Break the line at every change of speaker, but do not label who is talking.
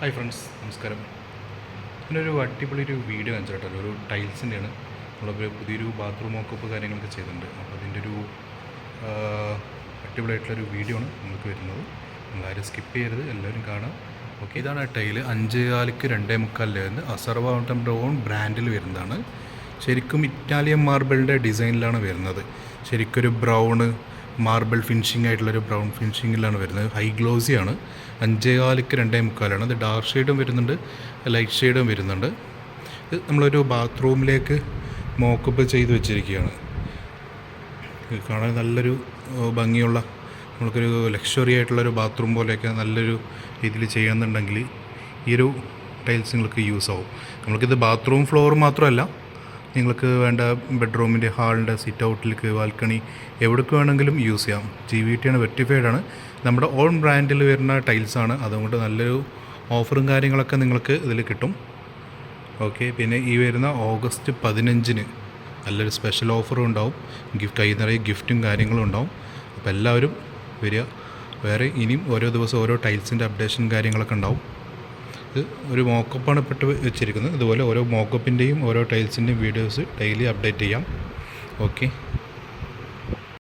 Hi friends നമസ്കാരം. ഇതിനൊരു അടിപൊളി ഒരു വീഡിയോ കാണിച്ചു കേട്ടോ. ഒരു ടൈൽസിന്റെയാണ് നമ്മളൊരു പുതിയൊരു ബാത്റൂം മോക്കപ്പ് കാര്യങ്ങളൊക്കെ ചെയ്തിട്ടുണ്ട്. അപ്പോൾ അതിന്റെ ഒരു അടിപൊളിയായിട്ടുള്ളൊരു വീഡിയോ ആണ് നമുക്ക് വരുന്നത്. നിങ്ങളാരും സ്കിപ്പ് ചെയ്യരുത്. എല്ലാവരും കാണാം. ഓക്കെ ഇതാണ് ആ ടൈൽ അഞ്ച് കാലിക്ക് രണ്ടേ മുക്കാലിൽ വരുന്നത്. അസർവ നമ്മുടെ ഓൺ ബ്രാൻഡിൽ വരുന്നതാണ്. ശരിക്കും ഇറ്റാലിയൻ മാർബിളിന്റെ ഡിസൈനിലാണ് വരുന്നത്. ശരിക്കൊരു ബ്രൗണ് മാർബിൾ ഫിനിഷിംഗ് ആയിട്ടുള്ളൊരു ബ്രൗൺ ഫിനിഷിങ്ങിലാണ് വരുന്നത്. ഹൈ ഗ്ലോസിയാണ് അഞ്ചേ കാലിക്ക് രണ്ടേ മുക്കാലാണ്. അത് ഡാർക്ക് ഷെയ്ഡും വരുന്നുണ്ട്. ലൈറ്റ് ഷെയ്ഡും വരുന്നുണ്ട്. ഇത് നമ്മളൊരു ബാത്റൂമിലേക്ക് മോക്കപ്പ് ചെയ്ത് വെച്ചിരിക്കുകയാണ്. കാണാൻ നല്ലൊരു ഭംഗിയുള്ള നമുക്കൊരു ലക്ഷറി ആയിട്ടുള്ളൊരു ബാത്റൂം പോലെയൊക്കെ നല്ലൊരു രീതിയിൽ ചെയ്യുന്നുണ്ടെങ്കിൽ ഈ ഒരു ടൈൽസ് നിങ്ങൾക്ക് യൂസ് ആവും. നമ്മൾക്കിത് ബാത്റൂം ഫ്ലോർ മാത്രമല്ല നിങ്ങൾക്ക് വേണ്ട ബെഡ്റൂമിന്റെ ഹാളിന്റെ സിറ്റ് ഔട്ടിലേക്ക് ബാൽക്കണി എവിടേക്ക് വേണമെങ്കിലും യൂസ് ചെയ്യാം. ജി വി ടി ആണ് വെർട്ടിഫൈഡ് ആണ്. നമ്മുടെ ഓൺ ബ്രാൻഡിൽ വരുന്ന ടൈൽസാണ് അതുകൊണ്ട് നല്ലൊരു ഓഫറും കാര്യങ്ങളൊക്കെ നിങ്ങൾക്ക് ഇതിൽ കിട്ടും. ഓക്കെ പിന്നെ ഈ വരുന്ന ഓഗസ്റ്റ് പതിനഞ്ചിന് നല്ലൊരു സ്പെഷ്യൽ ഓഫറും ഉണ്ടാവും. ഗിഫ്റ്റ് കൈ നിറയെ ഗിഫ്റ്റും കാര്യങ്ങളും ഉണ്ടാവും. അപ്പോൾ എല്ലാവരും വരിക. വേറെ ഇനിയും ഓരോ ദിവസം ഓരോ ടൈൽസിന്റെ അപ്ഡേഷൻ കാര്യങ്ങളൊക്കെ ഉണ്ടാവും. ഒരു മോക്കപ്പാണ് പെട്ട് വെച്ചിരിക്കുന്നത്. ഇതുപോലെ ഓരോ മോക്കപ്പിന്റെയും ഓരോ ടൈൽസിന്റെയും വീഡിയോസ് ഡെയിലി അപ്ഡേറ്റ് ചെയ്യാം. ഓക്കെ